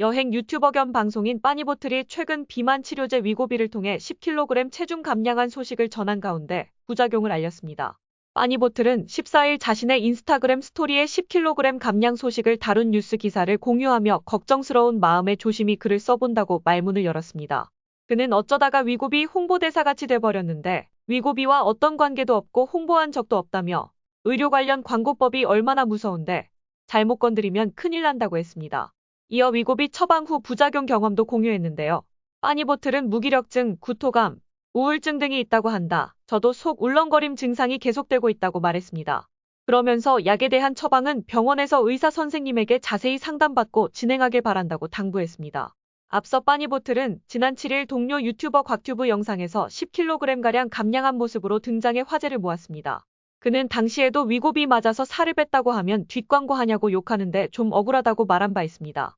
여행 유튜버 겸 방송인 빠니보틀이 최근 비만 치료제 위고비를 통해 10kg 체중 감량한 소식을 전한 가운데 부작용을 알렸습니다. 빠니보틀은 14일 자신의 인스타그램 스토리에 10kg 감량 소식을 다룬 뉴스 기사를 공유하며 걱정스러운 마음에 조심히 글을 써본다고 말문을 열었습니다. 그는 어쩌다가 위고비 홍보대사같이 돼버렸는데 위고비와 어떤 관계도 없고 홍보한 적도 없다며 의료 관련 광고법이 얼마나 무서운데 잘못 건드리면 큰일 난다고 했습니다. 이어 위고비 처방 후 부작용 경험도 공유했는데요. 빠니보틀은 무기력증, 구토감, 우울증 등이 있다고 한다. 저도 속 울렁거림 증상이 계속되고 있다고 말했습니다. 그러면서 약에 대한 처방은 병원에서 의사 선생님에게 자세히 상담받고 진행하길 바란다고 당부했습니다. 앞서 빠니보틀은 지난 7일 동료 유튜버 곽튜브 영상에서 10kg가량 감량한 모습으로 등장해 화제를 모았습니다. 그는 당시에도 위고비 맞아서 살을 뺐다고 하면 뒷광고하냐고 욕하는데 좀 억울하다고 말한 바 있습니다.